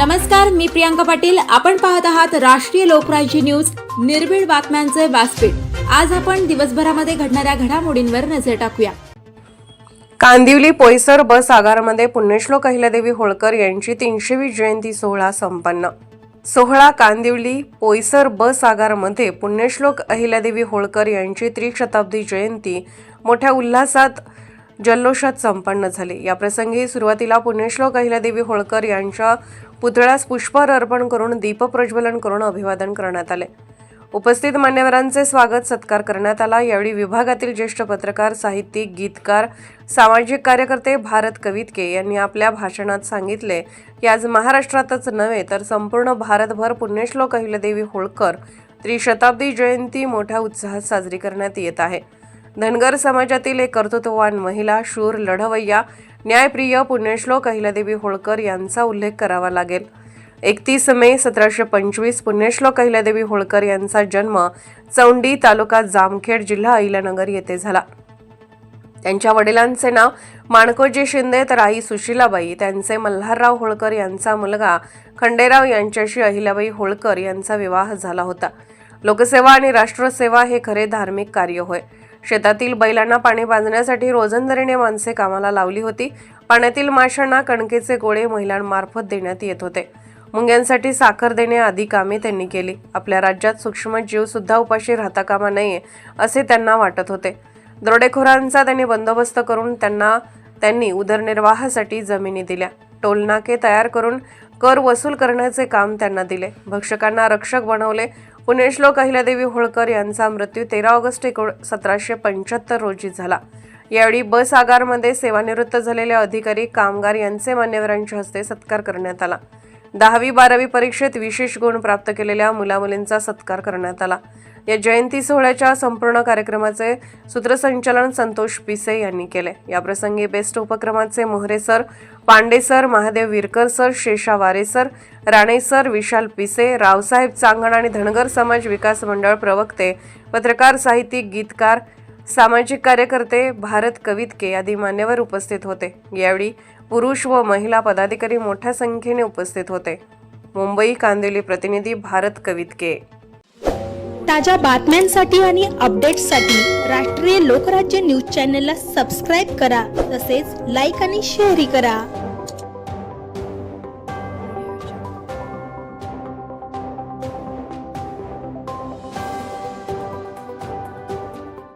नमस्कार मी प्रियांका पाटील. आपण पाहत आहात राष्ट्रीय लोकराज्य न्यूज. निर्भीड बातम्यांचे व्यासपीठ. आज आपण दिवसभरामध्ये घडणाऱ्या घडामोडींवर नजर टाकूया. कांदिवली पोईसर बस आगारामध्ये पुण्यश्लोक अहिल्यादेवी होळकर यांची तीनशेवी जयंती सोहळा संपन्न. सोहळा कांदिवली पोईसर बस आगारमध्ये पुण्यश्लोक अहिल्यादेवी होळकर यांची त्रिशताब्दी जयंती मोठ्या उल्हासात जल्लोषात संपन्न झाली. या प्रसंगी सुरुवातीला पुण्यश्लोक अहिल्यादेवी होळकर यांच्या पुतळ्यास पुष्पहार अर्पण करून दीपप्रज्वलन करून अभिवादन करण्यात आले. उपस्थित मान्यवरांचे स्वागत सत्कार करण्यात आला. यावेळी विभागातील ज्येष्ठ पत्रकार साहित्यिक गीतकार सामाजिक कार्यकर्ते भारत कवितके यांनी आपल्या भाषणात सांगितले की आज महाराष्ट्रातच नव्हे तर संपूर्ण भारतभर पुण्यश्लोक अहिल्यादेवी होळकर त्रिशताब्दी जयंती मोठ्या उत्साहात साजरी करण्यात येत आहे. धनगर समाजातील एक कर्तृत्ववान महिला शूर लढवय्या न्यायप्रिय पुण्यश्लोक अहिल्यादेवी होळकर यांचा उल्लेख करावा लागेल. एकतीस मे सतराशे पंचवीस पुण्यश्लोक अहिल्यादेवी होळकर यांचा जन्म चौंडी तालुका जामखेड जिल्हा अहिल्यानगर येथे झाला. त्यांच्या वडिलांचे नाव माणकोजी शिंदे तर आई सुशीलाबाई त्यांचे मल्हारराव होळकर यांचा मुलगा खंडेराव यांच्याशी अहिल्याबाई होळकर यांचा विवाह झाला होता. लोकसेवा आणि राष्ट्रसेवा हे खरे धार्मिक कार्य होय. शेतातील बैलांना पाणी बांधण्यासाठी रोजंदारीने माणसे कामाला लावली होती. पाण्यातील माशांना कणकेचे गोळे महिलांमार्फत देण्यात येत होते. मुंग्यांसाठी साखर देणे आदी कामे त्यांनी केली. आपल्या राज्यात सूक्ष्मजीव सुद्धा उपाशी राहता कामा नये असे त्यांना वाटत होते. दरोडेखोरांचा त्यांनी बंदोबस्त करून त्यांना त्यांनी उदरनिर्वाहासाठी जमिनी दिल्या. टोलनाके तयार करून कर वसूल करण्याचे काम त्यांना दिले. भक्षकांना रक्षक बनवले. पुण्यश्लोक अहिल्यादेवी होळकर यांचा मृत्यू तेरा ऑगस्ट एकोण सतराशे पंच्याहत्तर रोजी झाला. यावेळी बस आगारमध्ये सेवानिवृत्त झालेले अधिकारी कामगार यांचे मान्यवरांच्या हस्ते सत्कार करण्यात आला. दहावी बारावी परीक्षेत विशेष गुण प्राप्त केलेल्या मुलामुलींचा सत्कार करण्यात आला. या जयंती सोहळ्याच्या संपूर्ण कार्यक्रमाचे सूत्रसंचालन संतोष पिसे यांनी केले. याप्रसंगी बेस्ट उपक्रमाचे Mohare sir Pande sir Mahadev Virkar sir Sheshware sir Rane sir Vishal Pise Raosaheb चांगण आणि धनगर समाज विकास मंडळ प्रवक्ते पत्रकार साहित्यिक गीतकार सामाजिक कार्यकर्ते भारत कवितके आदी मान्यवर उपस्थित होते. यावेळी पुरुष व महिला पदाधिकारी मोठ्या संख्येने उपस्थित होते. मुंबई कांदिवली प्रतिनिधी भारत कवितके ताज्या बातम्यांसाठी आणि अपडेट्ससाठी राष्ट्रीय लोकराज्य न्यूज चॅनलला सबस्क्राईब करा. तसेच लाईक आणि शेअरही करा.